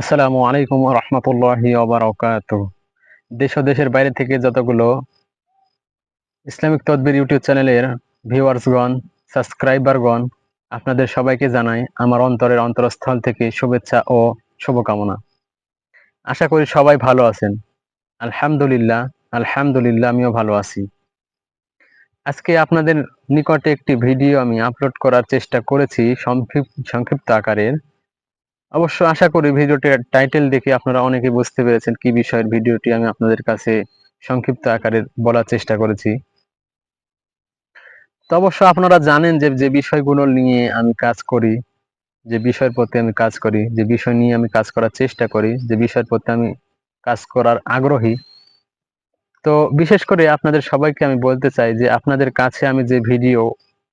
আসসালামু আলাইকুম রহমতুল্লাহি ওবরাকাত দেশ ও দেশের বাইরে থেকে যতগুলো ইসলামিক তদবির ইউটিউব চ্যানেলের ভিউয়ার্সগণ, সাবস্ক্রাইবারগণ, আপনাদের সবাইকে জানাই আমার অন্তরের অন্তরস্থল থেকে শুভেচ্ছা ও শুভকামনা। আশা করি সবাই ভালো আছেন। আলহামদুলিল্লাহ আলহামদুলিল্লাহ আমিও ভালো আছি। আজকে আপনাদের নিকটে একটি ভিডিও আমি আপলোড করার চেষ্টা করেছি সংক্ষিপ্ত আকারের। অবশ্য আশা করি ভিডিওটির টাইটেল দেখে আপনারা অনেকে বুঝতে পেরেছেন কি বিষয়ের ভিডিওটি আমি আপনাদের কাছে সংক্ষিপ্ত আকারে বলার চেষ্টা করেছি। তো অবশ্য আপনারা জানেন যে যে বিষয়গুলো নিয়ে আমি কাজ করি, যে বিষয়ের প্রতি আমি কাজ করি, যে বিষয় নিয়ে আমি কাজ করার চেষ্টা করি, যে বিষয়ের প্রতি আমি কাজ করার আগ্রহী। তো বিশেষ করে আপনাদের সবাইকে আমি বলতে চাই যে, আপনাদের কাছে আমি যে ভিডিও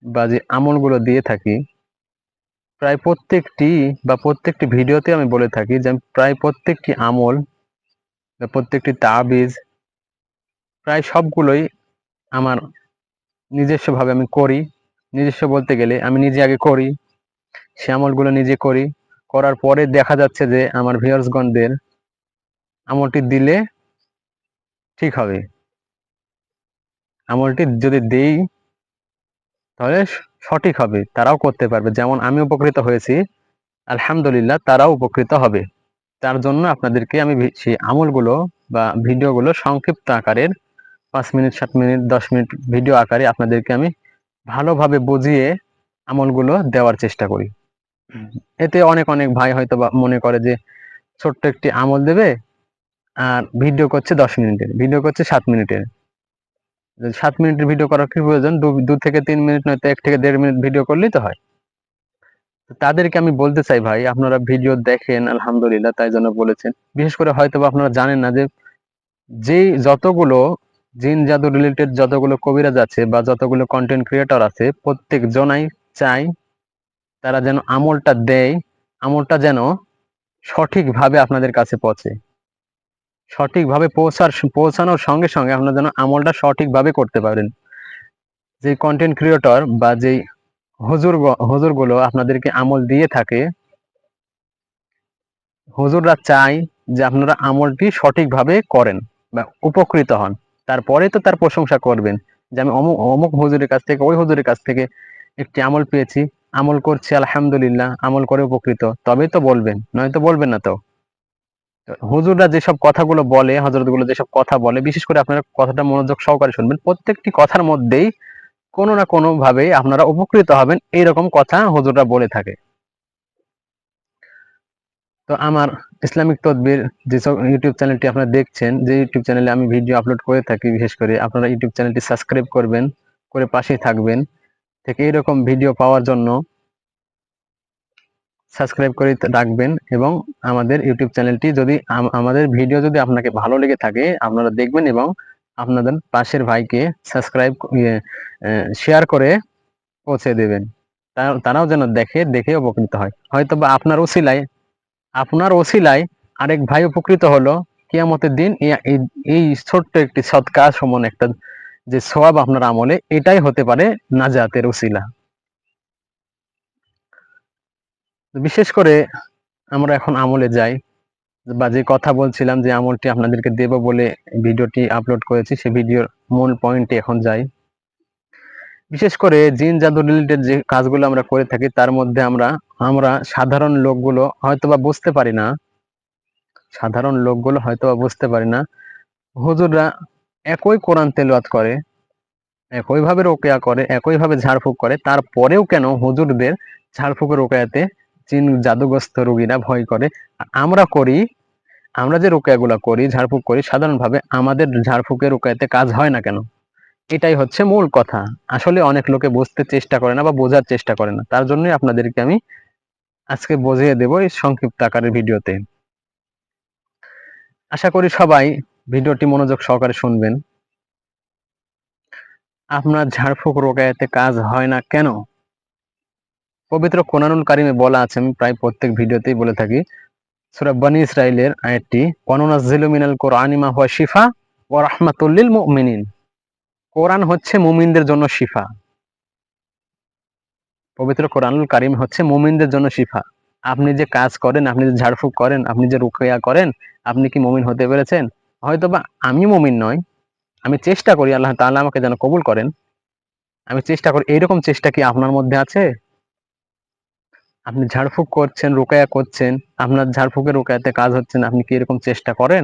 বা যে আমলগুলো দিয়ে থাকি প্রায় প্রত্যেকটি বা প্রত্যেকটি ভিডিওতে আমি বলে থাকি যে প্রায় প্রত্যেকটি আমল বা প্রত্যেকটি তাবিজ প্রায় সবগুলোই আমার নিজস্বভাবে আমি করি। নিজস্ব বলতে গেলে আমি নিজে আগে করি, সে আমলগুলো নিজে করি। করার পরে দেখা যাচ্ছে যে আমার ভিউয়ার্সগণদের আমলটি দিলে ঠিক হবে। আমলটি যদি দেই তাহলে সঠিক হবে, তারাও করতে পারবে। যেমন আমি উপকৃত হয়েছি, আলহামদুলিল্লাহ তারাও উপকৃত হবে। তার জন্য আপনাদেরকে আমি সেই আমলগুলো বা ভিডিওগুলো সংক্ষিপ্ত আকারের পাঁচ মিনিট, সাত মিনিট, দশ মিনিট ভিডিও আকারে আপনাদেরকে আমি ভালোভাবে বুঝিয়ে আমলগুলো দেওয়ার চেষ্টা করি। এতে অনেক অনেক ভাই হয়তো মনে করে যে, ছোট্ট একটি আমল দেবে, আর ভিডিও করছে দশ মিনিটের, ভিডিও করছে সাত মিনিটের। সাত মিনিটের ভিডিও করার কি প্রয়োজন? দু থেকে তিন মিনিট নয়তো এক থেকে দেড় মিনিট ভিডিও করলেই তো হয়। তাদেরকে আমি বলতে চাই ভাই, আপনারা ভিডিও দেখেন, আলহামদুলিল্লাহ, তাই জন্য বলেছেন। বিশেষ করে হয়তো আপনারা জানেন না যে যে যতগুলো জিন জাদু রিলেটেড যতগুলো কবিরাজ আছে বা যতগুলো কন্টেন্ট ক্রিয়েটর আছে প্রত্যেক জনাই চাই তারা যেন আমলটা দেয়, আমলটা যেন সঠিকভাবে আপনাদের কাছে পৌঁছে। সঠিকভাবে পৌঁছার পৌঁছানোর সঙ্গে সঙ্গে আপনারা যেন আমলটা সঠিকভাবে করতে পারেন। যে কন্টেন্ট ক্রিয়েটর বা যেই হুজুর হুজুরগুলো আপনাদেরকে আমল দিয়ে থাকে, হুজুররা চাই যে আপনারা আমলটি সঠিকভাবে করেন বা উপকৃত হন। তারপরে তো তার প্রশংসা করবেন যে আমি অমুক অমুক হুজুরের কাছ থেকে, ওই হুজুরের কাছ থেকে একটি আমল পেয়েছি, আমল করছি, আলহামদুলিল্লাহ, আমল করে উপকৃত। তবেই তো বলবেন, নয়তো বলবেন না তো। হুজুররা যেসব কথাগুলো বলে হজরতগুলো যেসব কথা বলে, বিশেষ করে আপনারা কথাটা মনোযোগ সহকারে শুনবেন, প্রত্যেকটি কথার মধ্যেই কোনো না কোনো ভাবে আপনারা উপকৃত হবেন, এইরকম কথা হুজুররা বলে থাকে। তো আমার ইসলামিক তদবির যেসব ইউটিউব চ্যানেলটি আপনারা দেখছেন, যে ইউটিউব চ্যানেলে আমি ভিডিও আপলোড করে থাকি, বিশেষ করে আপনারা ইউটিউব চ্যানেলটি সাবস্ক্রাইব করবেন, করে পাশেই থাকবেন, থেকে এইরকম ভিডিও পাওয়ার জন্য সাবস্ক্রাইব করে রাখবেন এবং আমাদের ইউটিউব চ্যানেলটি যদি আমাদের ভিডিও যদি আপনাকে ভালো লেগে থাকে, আপনারা দেখবেন এবং আপনাদের পাশের ভাইকে সাবস্ক্রাইব শেয়ার করে পৌঁছে দেবেন। তারাও যেন দেখে দেখে উপকৃত হয়। হয়তো বা আপনার ওসিলায় আপনার ওসিলায় আরেক ভাই উপকৃত হলো, কিয়ামতের দিন এই ছোট্ট একটি সৎকার সমান একটা যে সবাব আপনার আমলে, এটাই হতে পারে নাজাতের ওসিলা। বিশেষ করে আমরা এখন আমলে যাই বা যে কথা বলছিলাম যে আমলটি আপনাদেরকে দেব বলে ভিডিওটি আপলোড করেছি, সে ভিডিওর মূল পয়েন্টে এখন যাই। বিশেষ করে জিন জাদু রিলেটেড যে কাজগুলো আমরা করে থাকি, তার মধ্যে আমরা আমরা সাধারণ লোকগুলো হয়তোবা বুঝতে পারি না। সাধারণ লোকগুলো হয়তোবা বুঝতে পারি না। হুজুররা একই কোরআন তেলওয়াত করে, একইভাবে রোকেয়া করে, একইভাবে ঝাড়ফুঁক করে, তারপরেও কেন হুজুরদের ঝাড়ফুঁকের রোকেয়াতে চীন জাদুগ্রস্ত রোগীরা ভয় করে। আমরা করি, আমরা যে রোকেয়াগুলো করি, ঝাড়ফুঁক করি, সাধারণভাবে আমাদের ঝাড়ফুঁকে রোকেয়াতে কাজ হয় না কেন? এটাই হচ্ছে মূল কথা। আসলে অনেক লোকে বুঝতে চেষ্টা করে না বা বোঝার চেষ্টা করে না। তার জন্যই আপনাদেরকে আমি আজকে বুঝিয়ে দেব এই সংক্ষিপ্ত আকারের ভিডিওতে। আশা করি সবাই ভিডিওটি মনোযোগ সহকারে শুনবেন। আপনার ঝাড়ফুঁক রোগায়াতে কাজ হয় না কেন? পবিত্র কোরআনুল কারিমে বলা আছে, আমি প্রায় প্রত্যেক ভিডিওতেই বলে থাকি। সূরা বনি ইসরাইলের আয়াতটি, ওয়ানুনাজ্জিলু মিনাল কোরআনি মা হুয়া শিফা ওয়া রাহমাতুল মুমিনিন। কোরআন হচ্ছে মুমিনদের জন্য শিফা। পবিত্র কোরআনুল কারিম হচ্ছে মুমিনদের জন্য শিফা। আপনি যে কাজ করেন, আপনি যে ঝাড়ফুঁক করেন, আপনি যে রুকিয়া করেন, আপনি কি মমিন হতে পেরেছেন? হয়তো বা আমি মমিন নয় আমি চেষ্টা করি, আল্লাহ তাআলা আমাকে যেন কবুল করেন। আমি চেষ্টা করি এইরকম চেষ্টা কি আপনার মধ্যে আছে? আপনি ঝাড়ফুঁক করছেন, রুকায়া করছেন, আপনার ঝাড়ফুঁকের রুকায়াতে কাজ হচ্ছে না, আপনি কি এরকম চেষ্টা করেন?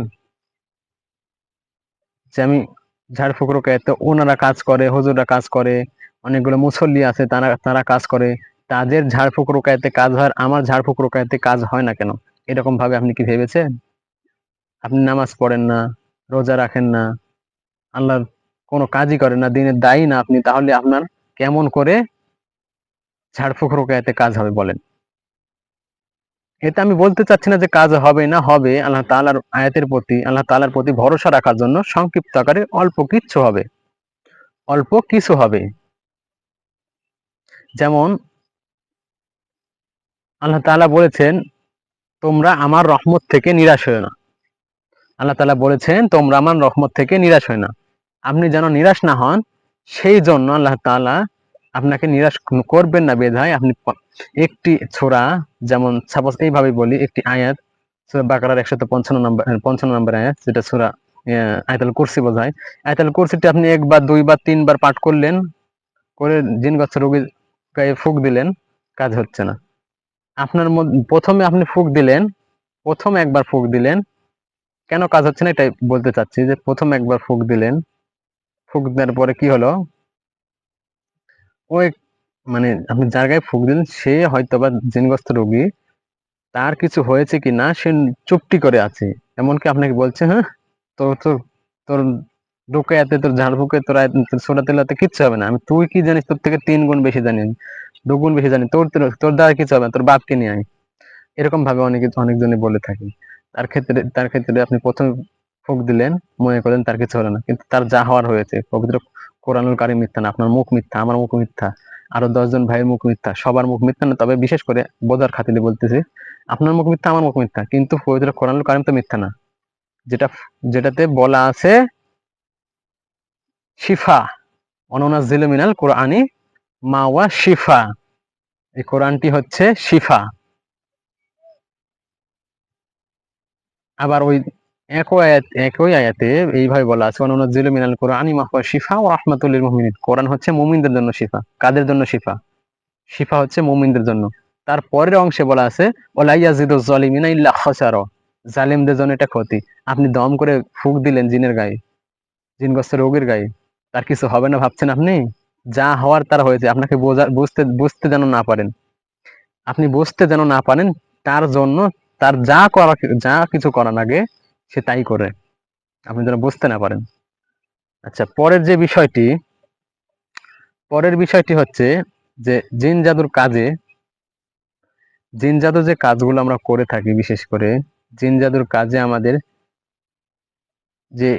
যে আমি ঝাড়ফুঁক রুকায়াতে ওনারা কাজ করে, হুজুররা কাজ করে, অনেকগুলো মুসল্লি আছে, তারা তারা কাজ করে, তাদের ঝাড়ফুঁক রুকায়াতে কাজ হয় আমার ঝাড়ফুঁক রুকায়াতে কাজ হয় না কেন? এরকম ভাবে আপনি কি ভেবেছেন? আপনি নামাজ পড়েন না, রোজা রাখেন না, আল্লাহর কোনো কাজই করেন না, দিনের দায়ী না আপনি, তাহলে আপনার কেমন করে ঝাড়ফুঁক রুকায়াতে কাজ হবে বলেন? এটা আমি বলতে চাচ্ছি না যে কাজ হবে না হবে, আল্লাহ তাআলার আয়াতের প্রতি, আল্লাহ তাআলার প্রতি ভরসা রাখার জন্য সংক্ষিপ্ত আকারে অল্প কিছু হবে। অল্প কিছু হবে। যেমন, আল্লাহ তালা বলেছেন, তোমরা আমার রহমত থেকে নিরাশ হয়ে না। আল্লাহ তালা বলেছেন, তোমরা আমার রহমত থেকে নিরাশ হয় না। আপনি যেন নিরাশ না হন, সেই জন্য আল্লাহ তাআলা আপনাকে নিরাশ করবেন না বেধায়। আপনি একটি ছোরা, যেমন সাপোজ এইভাবে বলি, একটি আয়াত সুরা বাকারার একশত পঞ্চান্ন নম্বর পঞ্চান্ন নম্বর আয়াত, যেটা সুরা আয়তাল কুরসি বোঝায়। আয়তাল কুরসিটি আপনি একবার, দুইবার, তিনবার পাঠ করলেন, করে জিনগত রোগীর গায়ে ফুক দিলেন, কাজ হচ্ছে না। আপনার প্রথমে আপনি ফুক দিলেন, প্রথম একবার ফুক দিলেন, কেন কাজ হচ্ছে না এটাই বলতে চাচ্ছি যে প্রথম একবার ফুক দিলেন, ফুক দেওয়ার পরে কি হলো? ওই মানে আপনি যার গায়ে ফুক দিলেন সে হয়তো বা জিনগ্রস্ত রোগী। তার কিছু হয়েছে কি না সে চুপটি করে আছে। এমনকি আপনাকে বলছে হ্যাঁ তোর তো তোর রুকায়াতে তোর ঝাড়ফুকে তোর সোরা তেলাতে কিচ্ছু হবে না। আমি তুই কি জানিস তোর থেকে তিন গুণ বেশি জানি আমি, দু গুণ বেশি জানি তোর তোর- দ্বারা কিছু হবে না তোর বাপকে নিয়ে আয়। এরকম ভাবে অনেকে অনেকজনই বলে থাকি। তার ক্ষেত্রে তার ক্ষেত্রে আপনি প্রথম ফুক দিলেন মনে করেন তার কিছু হলো না কিন্তু তার যা হওয়ার হয়েছে পবিত্র কোরআনুল কারিম মিথ্যা না, আপনার মুখ মিথ্যা, আমার মুখ মিথ্যা, আরও দশজন ভাইয়ের মুখ মিথ্যা, সবার মুখ মিথ্যা না, তবে বিশেষ করে বোঝার খাতিরে বলতেছি, আপনার মুখ মিথ্যা, আমার মুখ মিথ্যা, কিন্তু কোরআনুল কারিম তো মিথ্যা না। যেটা, যেটাতে বলা আছে, শিফা, অননাজিল মিনাল কোরআনি মা ওয়া শিফা, এই কোরআনটি হচ্ছে শিফা। আবার ওই একই আয়াত, একই আয়াতে এইভাবে বলা আছে মিনাল শিফা ও কোরআন হচ্ছে জন্য শিফা। কাদের জন্য শিফা? শিফা হচ্ছে জন্য। তার পরের অংশে বলা আছে জালিমদের জন্য এটা ক্ষতি। আপনি দম করে ফুক দিলেন জিনের গায়ে জিনগ্রস্ত রোগীর গায়ে। তার কিছু হবে না ভাবছেন আপনি? যা হওয়ার তার হয়েছে। আপনাকে বোঝা, বুঝতে বুঝতে যেন না পারেন। আপনি বুঝতে যেন না পারেন, তার জন্য তার যা করা, যা কিছু করার আগে সে তাই করে। আপনি যেন বুঝতে না পারেন। আচ্ছা পরের যে বিষয়টি, পরের বিষয়টি হচ্ছে যে জিন জাদুর কাজে, জিন জাদু যে কাজগুলো আমরা করে থাকি, বিশেষ করে জিন জাদুর কাজে আমাদের যে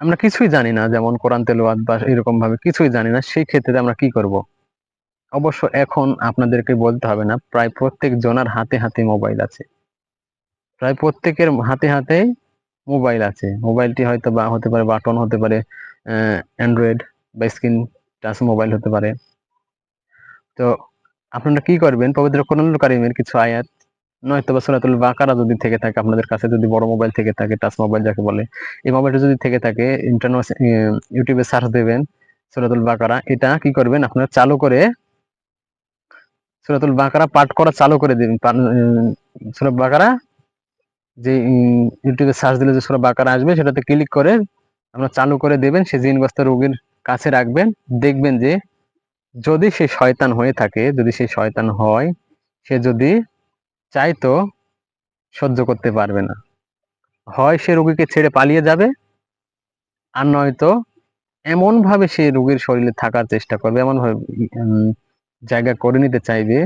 আমরা কিছুই জানি না, যেমন কোরআন তেলাওয়াত বা এরকম ভাবে কিছুই জানি না, সেই ক্ষেত্রে আমরা কি করব? অবশ্য এখন আপনাদেরকে বলতে হবে না, প্রায় প্রত্যেক জনার হাতে হাতে মোবাইল আছে। প্রায় প্রত্যেকের হাতে হাতে মোবাইল আছে। মোবাইলটি হয়তো বা হতে পারে বাটন হতে পারে অ্যান্ড্রয়েড বা স্ক্রিন টাচ মোবাইল হতে পারে। তো আপনারা কি করবেন? পবিত্র কোরআনুল কারিমের কিছু আয়াত নয়তো বা সূরাতুল বাকারা যদি থেকে থাকে, আপনাদের কাছে যদি বড় মোবাইল থেকে থাকে, টাচ মোবাইল যাকে বলে, এই মোবাইলটা যদি থেকে থাকে ইন্টারনেট ইউটিউবে সার্চ দেবেন সূরাতুল বাকারা, এটা কি করবেন? আপনারা চালু করে সূরাতুল বাকারা পাঠ করা চালু করে দিবেন। সূরা বাকারা যে ইউটিউবে সার্চ দিলে যে সূরা বাকারা আসবে, সেটাতে ক্লিক করে আপনারা চালু করে দেবেন, সে জিনগ্রস্ত রোগীর কাছে রাখবেন। দেখবেন যে, যদি সে শয়তান হয়ে থাকে, যদি সে শয়তান হয়, সে যদি চাইতো সহ্য করতে পারবে না। হয় সে রোগীকে ছেড়ে পালিয়ে যাবে, আর নয়তো এমন ভাবে সে রোগীর শরীরে থাকার চেষ্টা করবে এমন ভাবে জায়গা করে নিতে চাইবে,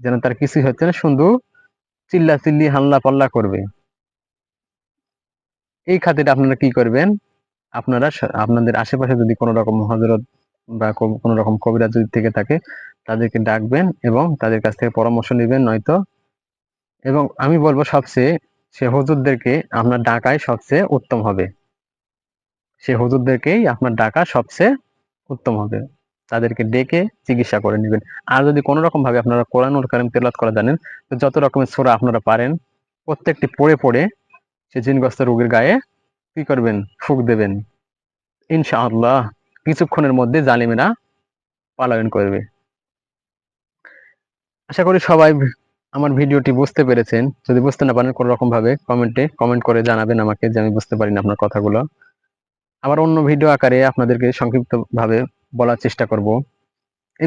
যেন তার কিছুই হচ্ছে না, শুধু চিল্লা চিল্লি হাল্লা পাল্লা করবে। এই খাতিরে আপনারা কি করবেন? আপনারা আপনাদের আশেপাশে যদি কোনো রকম হজরত বা কোনো রকম কবিরাজ যদি থেকে থাকে, তাদেরকে ডাকবেন এবং তাদের কাছ থেকে পরামর্শ নেবেন নয়তো। এবং আমি বলব সবচেয়ে, সে হুজুরদেরকে আপনার ডাকাই সবচেয়ে উত্তম হবে। সে হুজুরদেরকেই আপনার ডাকা সবচেয়ে উত্তম হবে। তাদেরকে ডেকে চিকিৎসা করে নেবেন। আর যদি কোনো রকম ভাবে আপনারা কোরআনুল কারিম তেলাওয়াত করা জানেন, তো যত রকমের সূরা আপনারা পারেন, প্রত্যেকটি পড়ে পড়ে সে জিনগ্রস্ত রোগীর গায়ে কি করবেন? ফুক দেবেন। ইনশাআল্লাহ কিছুক্ষণের মধ্যে জালিমেরা পালায়ন করবে। আশা করি সবাই আমার ভিডিওটি বুঝতে পেরেছেন। যদি বুঝতে না পারেন কোনো রকম ভাবে কমেন্টে কমেন্ট করে জানাবেন আমাকে যে আমি বুঝতে পারি না আপনার কথাগুলো। আবার অন্য ভিডিও আকারে আপনাদেরকে সংক্ষিপ্ত ভাবে বলার চেষ্টা করব।